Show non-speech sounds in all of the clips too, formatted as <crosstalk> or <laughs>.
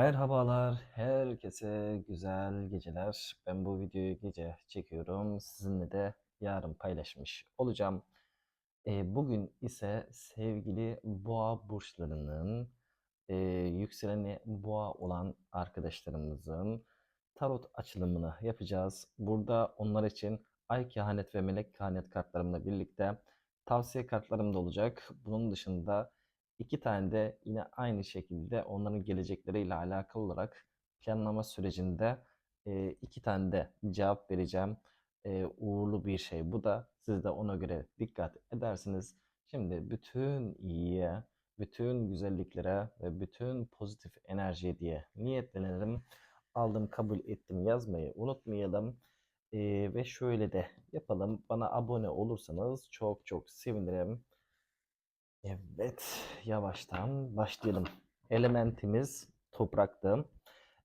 Merhabalar, herkese güzel geceler. Ben bu videoyu gece çekiyorum. Sizinle de yarın paylaşmış olacağım. E, bugün ise sevgili boğa burçlarının e, yükseleni boğa olan arkadaşlarımızın tarot açılımını yapacağız. Burada onlar için ay kehanet ve melek kehanet kartlarımla birlikte tavsiye kartlarım da olacak. Bunun dışında iki tane de yine aynı şekilde onların gelecekleriyle alakalı olarak planlama sürecinde e, iki tane de cevap vereceğim. E, uğurlu bir şey. Bu da siz de ona göre dikkat edersiniz. Şimdi bütün iyiye, bütün güzelliklere ve bütün pozitif enerjiye diye niyetlenelim. Aldım, kabul ettim yazmayı unutmayalım. E, ve şöyle de yapalım. Bana abone olursanız çok çok sevinirim. Evet, yavaştan başlayalım. Elementimiz topraktı.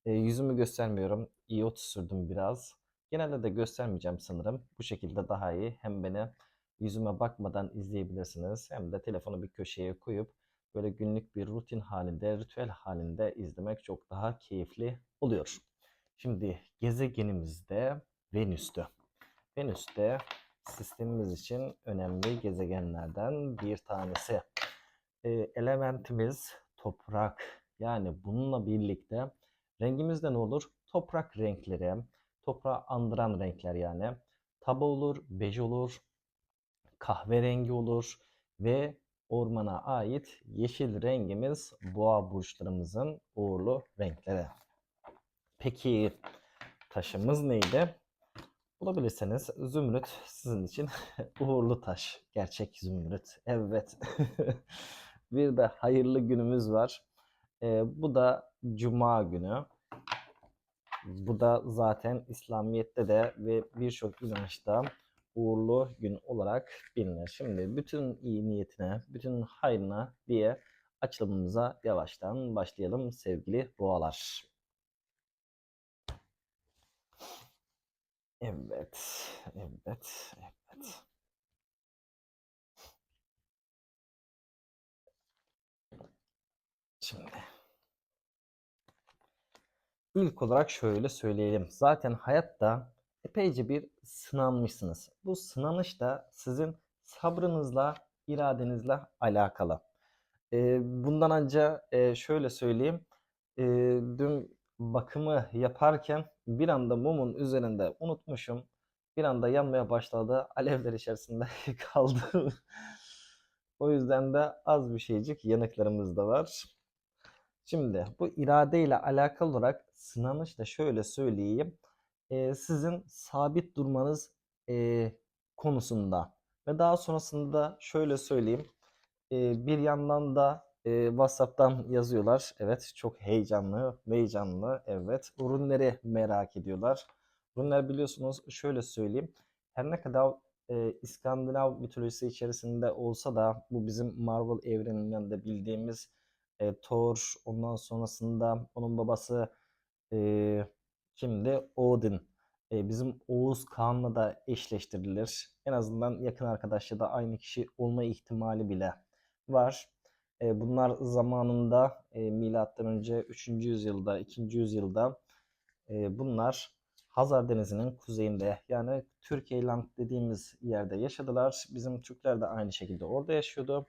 E, yüzümü göstermiyorum. İyot sürdüm biraz. Genelde de göstermeyeceğim sanırım. Bu şekilde daha iyi. Hem beni yüzüme bakmadan izleyebilirsiniz. Hem de telefonu bir köşeye koyup böyle günlük bir rutin halinde, ritüel halinde izlemek çok daha keyifli oluyor. Şimdi gezegenimizde Venüs'tü. Venüs'te sistemimiz için önemli gezegenlerden bir tanesi. E, elementimiz toprak. Yani bununla birlikte rengimiz de ne olur? Toprak renkleri, toprağı andıran renkler yani. Taba olur, bej olur, kahverengi olur ve ormana ait yeşil rengimiz boğa burçlarımızın uğurlu renkleri. Peki taşımız neydi? Bulabilirseniz zümrüt sizin için <laughs> uğurlu taş. Gerçek zümrüt. Evet. <laughs> bir de hayırlı günümüz var. Ee, bu da Cuma günü. Bu da zaten İslamiyet'te de ve birçok inançta uğurlu gün olarak bilinir. Şimdi bütün iyi niyetine, bütün hayrına diye açılımımıza yavaştan başlayalım sevgili boğalar. Evet, evet, evet. Şimdi ilk olarak şöyle söyleyelim. Zaten hayatta epeyce bir sınanmışsınız. Bu sınanış da sizin sabrınızla, iradenizle alakalı. Bundan önce şöyle söyleyeyim. Dün bakımı yaparken bir anda mumun üzerinde unutmuşum. Bir anda yanmaya başladı. <laughs> Alevler içerisinde <laughs> kaldı. o yüzden de az bir şeycik yanıklarımız da var. Şimdi bu irade ile alakalı olarak sınanış da şöyle söyleyeyim. Ee, sizin sabit durmanız e, konusunda ve daha sonrasında şöyle söyleyeyim. Ee, bir yandan da e, WhatsApp'tan yazıyorlar. Evet çok heyecanlı, heyecanlı. Evet ürünleri merak ediyorlar. Ürünler biliyorsunuz şöyle söyleyeyim. Her ne kadar e, İskandinav mitolojisi içerisinde olsa da bu bizim Marvel evreninden de bildiğimiz e, Thor, ondan sonrasında onun babası e, kimdi? Odin. E, bizim Oğuz Kağan'la da eşleştirilir. En azından yakın arkadaşla da aynı kişi olma ihtimali bile var. Bunlar zamanında e, milattan önce 3. yüzyılda, 2. yüzyılda bunlar Hazar Denizi'nin kuzeyinde yani Türkiye Land dediğimiz yerde yaşadılar. Bizim Türkler de aynı şekilde orada yaşıyordu.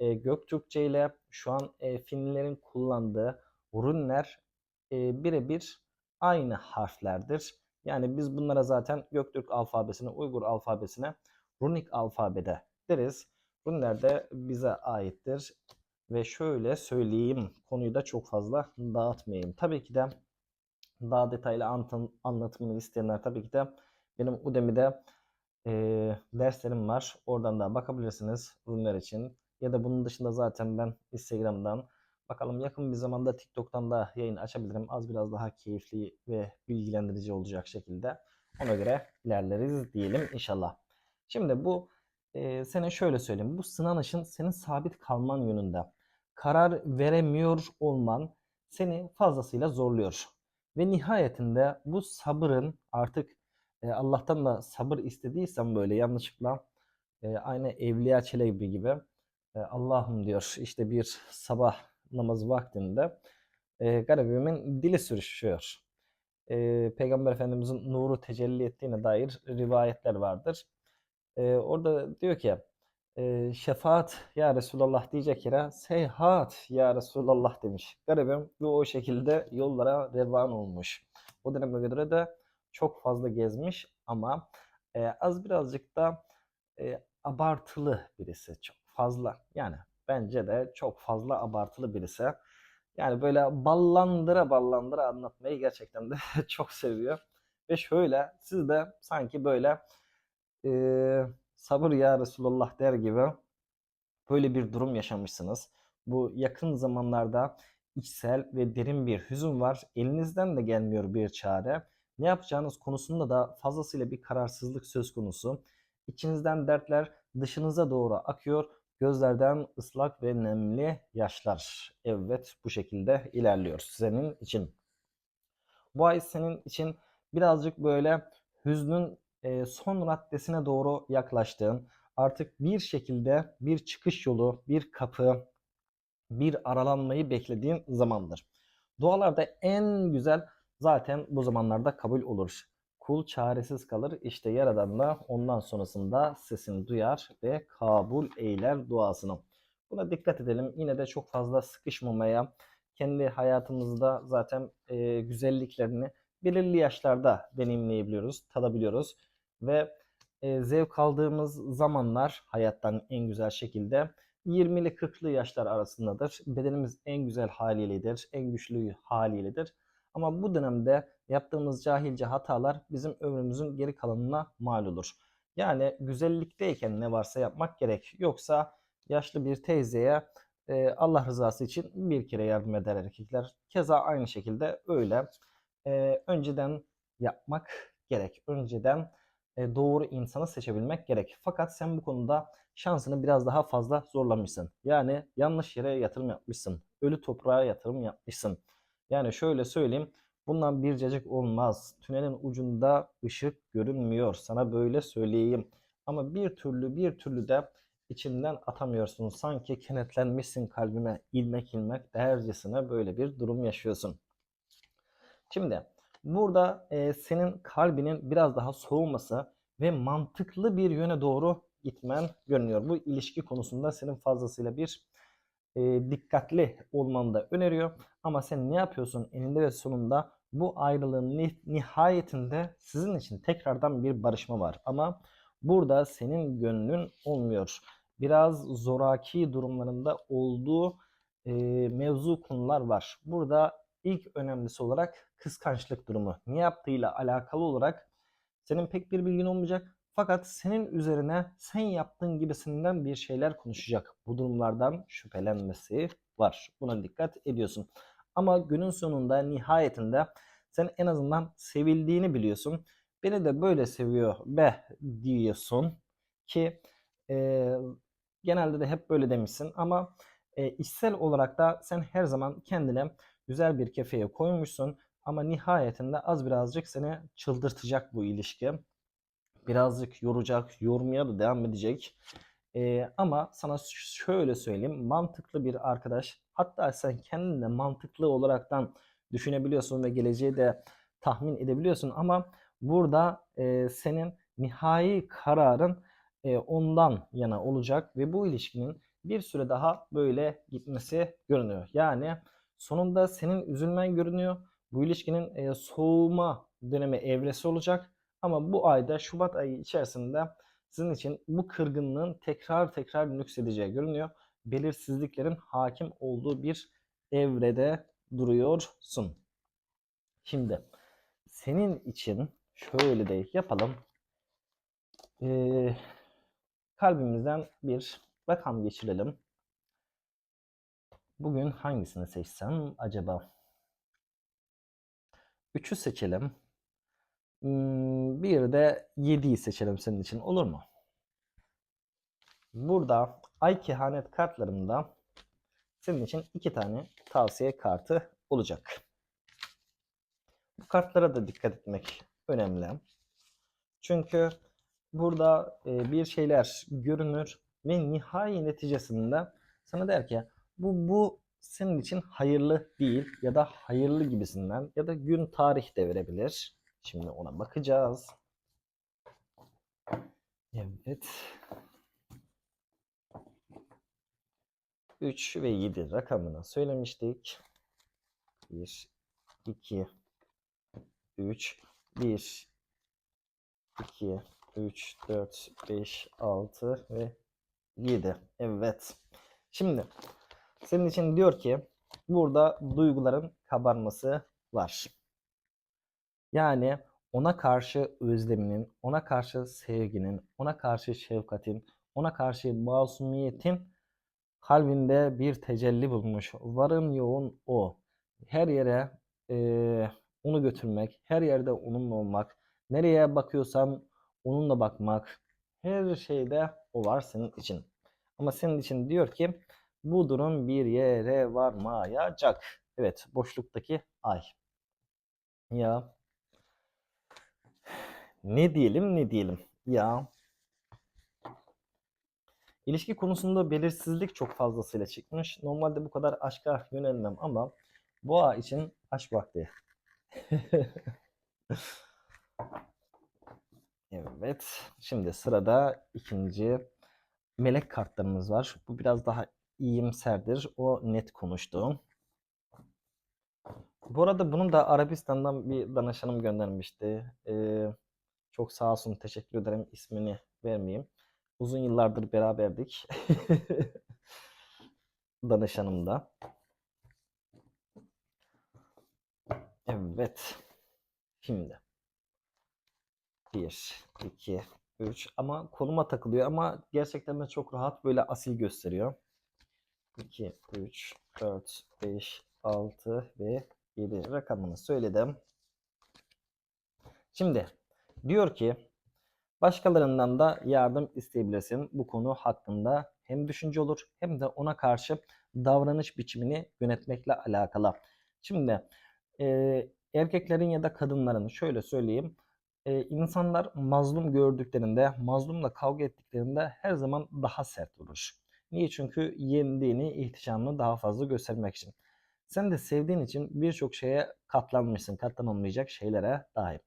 Göktürkçe ile şu an e, Finlilerin kullandığı runler birebir aynı harflerdir. Yani biz bunlara zaten Göktürk alfabesine, Uygur alfabesine runik alfabede deriz. Runler de bize aittir. Ve şöyle söyleyeyim, konuyu da çok fazla dağıtmayayım. Tabii ki de daha detaylı anlatım, anlatımını isteyenler tabii ki de benim Udemy'de e, derslerim var. Oradan da bakabilirsiniz ürünler için. Ya da bunun dışında zaten ben Instagram'dan bakalım yakın bir zamanda TikTok'tan da yayın açabilirim. Az biraz daha keyifli ve bilgilendirici olacak şekilde. Ona göre ilerleriz diyelim inşallah. Şimdi bu e, senin şöyle söyleyeyim. Bu sınanışın senin sabit kalman yönünde. Karar veremiyor olman seni fazlasıyla zorluyor. Ve nihayetinde bu sabırın artık e, Allah'tan da sabır istediysen böyle yanlışlıkla e, aynı Evliya Çelebi gibi e, Allah'ım diyor işte bir sabah namazı vaktinde e, garibimin dili sürüşüyor. E, Peygamber Efendimizin nuru tecelli ettiğine dair rivayetler vardır. E, orada diyor ki e, şefaat ya Resulallah diyecek yere seyhat ya Resulallah demiş. Garibim ve o şekilde yollara revan olmuş. O döneme göre de çok fazla gezmiş ama e, az birazcık da e, abartılı birisi. Çok fazla yani bence de çok fazla abartılı birisi. Yani böyle ballandıra ballandıra anlatmayı gerçekten de <laughs> çok seviyor. Ve şöyle siz de sanki böyle e, sabır ya Resulullah der gibi böyle bir durum yaşamışsınız. Bu yakın zamanlarda içsel ve derin bir hüzün var. Elinizden de gelmiyor bir çare. Ne yapacağınız konusunda da fazlasıyla bir kararsızlık söz konusu. İçinizden dertler dışınıza doğru akıyor. Gözlerden ıslak ve nemli yaşlar. Evet bu şekilde ilerliyor senin için. Bu ay senin için birazcık böyle hüznün e, son raddesine doğru yaklaştığın, artık bir şekilde bir çıkış yolu, bir kapı, bir aralanmayı beklediğin zamandır. Dualarda en güzel zaten bu zamanlarda kabul olur. Kul çaresiz kalır. İşte Yaradan da ondan sonrasında sesini duyar ve kabul eyler duasını. Buna dikkat edelim. Yine de çok fazla sıkışmamaya, kendi hayatımızda zaten e, güzelliklerini belirli yaşlarda deneyimleyebiliyoruz, tadabiliyoruz ve e, zevk aldığımız zamanlar hayattan en güzel şekilde 20'li 40'lı yaşlar arasındadır. Bedenimiz en güzel haliyledir, en güçlü haliyledir. Ama bu dönemde yaptığımız cahilce hatalar bizim ömrümüzün geri kalanına mal olur. Yani güzellikteyken ne varsa yapmak gerek. Yoksa yaşlı bir teyzeye e, Allah rızası için bir kere yardım eder erkekler. Keza aynı şekilde öyle. E, önceden yapmak gerek. Önceden e, doğru insanı seçebilmek gerek. Fakat sen bu konuda şansını biraz daha fazla zorlamışsın. Yani yanlış yere yatırım yapmışsın. Ölü toprağa yatırım yapmışsın. Yani şöyle söyleyeyim. Bundan bir cacık olmaz. Tünelin ucunda ışık görünmüyor. Sana böyle söyleyeyim. Ama bir türlü bir türlü de içinden atamıyorsun. Sanki kenetlenmişsin kalbime ilmek ilmek dercesine böyle bir durum yaşıyorsun. Şimdi burada e, senin kalbinin biraz daha soğuması ve mantıklı bir yöne doğru gitmen görünüyor. Bu ilişki konusunda senin fazlasıyla bir e, dikkatli olmanı da öneriyor. Ama sen ne yapıyorsun eninde ve sonunda bu ayrılığın nihayetinde sizin için tekrardan bir barışma var. Ama burada senin gönlün olmuyor. Biraz zoraki durumlarında olduğu e, mevzu konular var. Burada ilk önemlisi olarak kıskançlık durumu. Ne yaptığıyla alakalı olarak senin pek bir bilgin olmayacak. Fakat senin üzerine sen yaptığın gibisinden bir şeyler konuşacak. Bu durumlardan şüphelenmesi var. Buna dikkat ediyorsun. Ama günün sonunda nihayetinde sen en azından sevildiğini biliyorsun. Beni de böyle seviyor be diyorsun ki e, genelde de hep böyle demişsin ama e, içsel olarak da sen her zaman kendine güzel bir kefeye koymuşsun ama nihayetinde az birazcık seni çıldırtacak bu ilişki. Birazcık yoracak, yormaya da devam edecek. Ee, ama sana şöyle söyleyeyim. Mantıklı bir arkadaş. Hatta sen kendini de mantıklı olaraktan düşünebiliyorsun ve geleceği de tahmin edebiliyorsun. Ama burada e, senin nihai kararın e, ondan yana olacak ve bu ilişkinin bir süre daha böyle gitmesi görünüyor. Yani sonunda senin üzülmen görünüyor. Bu ilişkinin e, soğuma dönemi evresi olacak. Ama bu ayda Şubat ayı içerisinde sizin için bu kırgınlığın tekrar tekrar nüksedeceği görünüyor. Belirsizliklerin hakim olduğu bir evrede duruyorsun. Şimdi senin için şöyle de yapalım. Ee, kalbimizden bir rakam geçirelim. Bugün hangisini seçsem acaba? 3'ü seçelim. Hmm, bir de 7'yi seçelim senin için olur mu? Burada ay kehanet kartlarımda senin için iki tane tavsiye kartı olacak. Bu kartlara da dikkat etmek önemli. Çünkü burada e, bir şeyler görünür ve nihai neticesinde sana der ki bu bu senin için hayırlı değil ya da hayırlı gibisinden ya da gün tarih de verebilir. Şimdi ona bakacağız. Evet. 3 ve 7 rakamını söylemiştik. 1, 2, 3, 1, 2, 3, 4, 5, 6 ve 7. Evet. Şimdi senin için diyor ki burada duyguların kabarması var. Yani ona karşı özleminin, ona karşı sevginin, ona karşı şefkatin, ona karşı masumiyetin kalbinde bir tecelli bulmuş. Varın yoğun o. Her yere eee, onu götürmek, her yerde onunla olmak, nereye bakıyorsan onunla bakmak, her şeyde o var senin için. Ama senin için diyor ki bu durum bir yere varmayacak. Evet, boşluktaki ay. Ya ne diyelim ne diyelim. Ya İlişki konusunda belirsizlik çok fazlasıyla çıkmış. Normalde bu kadar aşka yönelmem ama boğa için aşk vakti. <laughs> Evet. Şimdi sırada ikinci melek kartlarımız var. Bu biraz daha iyimserdir. O net konuştu. Bu arada bunu da Arabistan'dan bir danışanım göndermişti. Ee, çok sağ olsun. Teşekkür ederim. İsmini vermeyeyim. Uzun yıllardır beraberdik. <laughs> Danışanım da. Evet. Şimdi. 1, 2, 3 ama koluma takılıyor ama gerçekten de çok rahat böyle asil gösteriyor. 2, 3, 4, 5, 6 ve 7 rakamını söyledim. Şimdi diyor ki başkalarından da yardım isteyebilirsin. Bu konu hakkında hem düşünce olur hem de ona karşı davranış biçimini yönetmekle alakalı. Şimdi e, erkeklerin ya da kadınların şöyle söyleyeyim. E, insanlar mazlum gördüklerinde, mazlumla kavga ettiklerinde her zaman daha sert vurur. Niye? Çünkü yendiğini, ihtişamını daha fazla göstermek için. Sen de sevdiğin için birçok şeye katlanmışsın, katlanılmayacak şeylere dair.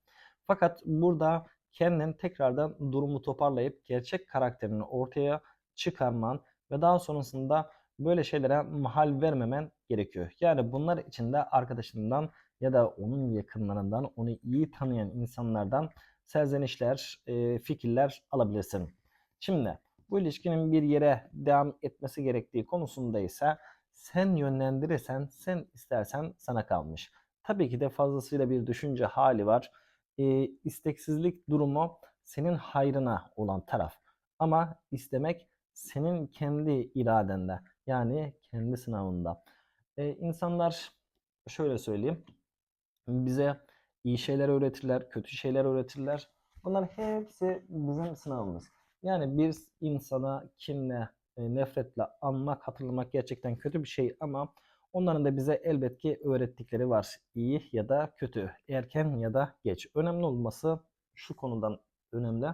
Fakat burada kendin tekrardan durumu toparlayıp gerçek karakterini ortaya çıkarman ve daha sonrasında böyle şeylere mahal vermemen gerekiyor. Yani bunlar için de arkadaşından ya da onun yakınlarından, onu iyi tanıyan insanlardan serzenişler, fikirler alabilirsin. Şimdi bu ilişkinin bir yere devam etmesi gerektiği konusunda ise sen yönlendirirsen, sen istersen sana kalmış. Tabii ki de fazlasıyla bir düşünce hali var. E, isteksizlik durumu senin hayrına olan taraf. Ama istemek senin kendi iradende. Yani kendi sınavında. E, insanlar şöyle söyleyeyim. Bize iyi şeyler öğretirler, kötü şeyler öğretirler. Bunlar hepsi bizim sınavımız. Yani bir insana kinle, e, nefretle anmak, hatırlamak gerçekten kötü bir şey ama onların da bize elbet ki öğrettikleri var. İyi ya da kötü, erken ya da geç. Önemli olması şu konudan önemli.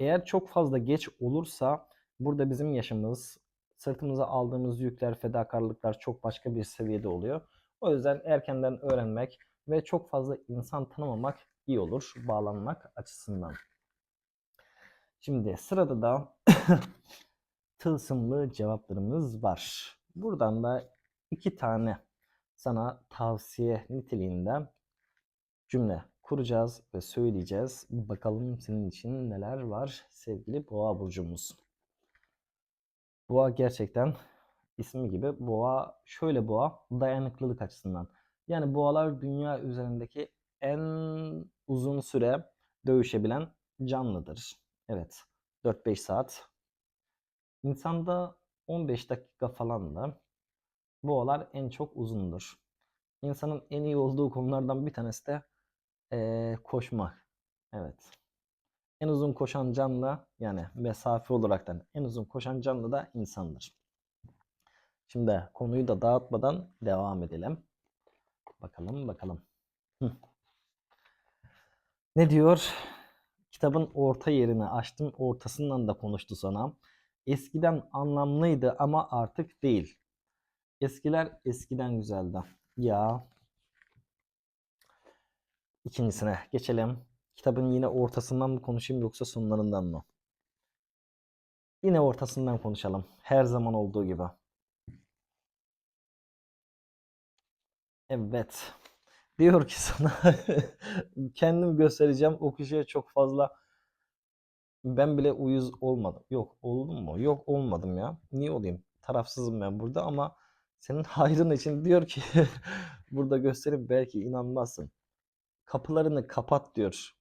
Eğer çok fazla geç olursa burada bizim yaşımız, sırtımıza aldığımız yükler, fedakarlıklar çok başka bir seviyede oluyor. O yüzden erkenden öğrenmek ve çok fazla insan tanımamak iyi olur bağlanmak açısından. Şimdi sırada da <laughs> tılsımlı cevaplarımız var. Buradan da iki tane sana tavsiye niteliğinde cümle kuracağız ve söyleyeceğiz. Bakalım senin için neler var sevgili boğa burcumuz. Boğa gerçekten ismi gibi boğa şöyle boğa dayanıklılık açısından. Yani boğalar dünya üzerindeki en uzun süre dövüşebilen canlıdır. Evet 4-5 saat. İnsanda 15 dakika falan da boğalar en çok uzundur. İnsanın en iyi olduğu konulardan bir tanesi de ee, koşmak. Evet. En uzun koşan canlı yani mesafe olaraktan en uzun koşan canlı da insandır. Şimdi konuyu da dağıtmadan devam edelim. Bakalım bakalım. Hı. Ne diyor? Kitabın orta yerini açtım. Ortasından da konuştu sana. Eskiden anlamlıydı ama artık değil. Eskiler eskiden güzeldi. Ya. İkincisine geçelim. Kitabın yine ortasından mı konuşayım yoksa sonlarından mı? Yine ortasından konuşalım. Her zaman olduğu gibi. Evet. Diyor ki sana <laughs> kendim göstereceğim. O çok fazla ben bile uyuz olmadım. Yok oldum mu? Yok olmadım ya. Niye olayım? Tarafsızım ben burada ama senin <laughs> hayrın için diyor ki <laughs> burada gösterip belki inanmazsın. Kapılarını kapat diyor.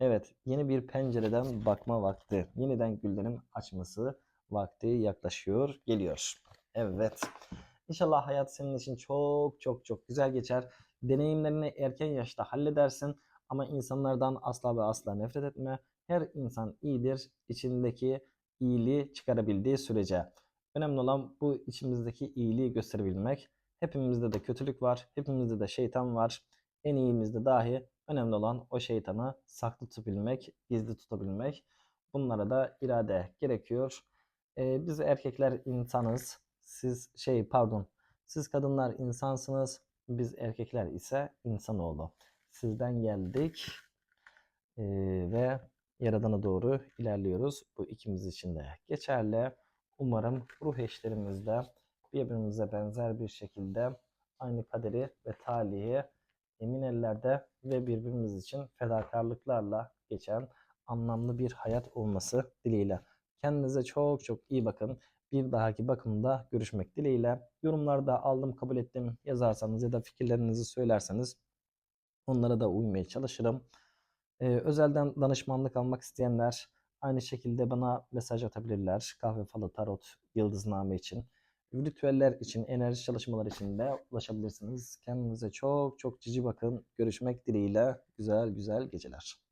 Evet, yeni bir pencereden bakma vakti. Yeniden güllerin açması vakti yaklaşıyor, geliyor. Evet. İnşallah hayat senin için çok çok çok güzel geçer. Deneyimlerini erken yaşta halledersin ama insanlardan asla ve asla nefret etme. Her insan iyidir. İçindeki iyiliği çıkarabildiği sürece. Önemli olan bu içimizdeki iyiliği gösterebilmek. Hepimizde de kötülük var. Hepimizde de şeytan var. En iyimizde dahi önemli olan o şeytanı saklı tutabilmek, gizli tutabilmek. Bunlara da irade gerekiyor. Ee, biz erkekler insanız. Siz şey pardon. Siz kadınlar insansınız. Biz erkekler ise insanoğlu. Sizden geldik. Ee, ve Yaradan'a doğru ilerliyoruz. Bu ikimiz için de geçerli. Umarım ruh eşlerimizde birbirimize benzer bir şekilde aynı kaderi ve talihi emin ellerde ve birbirimiz için fedakarlıklarla geçen anlamlı bir hayat olması dileğiyle. Kendinize çok çok iyi bakın. Bir dahaki bakımda görüşmek dileğiyle. Yorumlarda aldım kabul ettim yazarsanız ya da fikirlerinizi söylerseniz onlara da uymaya çalışırım. Ee, özelden danışmanlık almak isteyenler aynı şekilde bana mesaj atabilirler. Kahve falı tarot yıldızname için. Ritüeller için, enerji çalışmaları için de ulaşabilirsiniz. Kendinize çok çok cici bakın. Görüşmek dileğiyle. Güzel güzel geceler.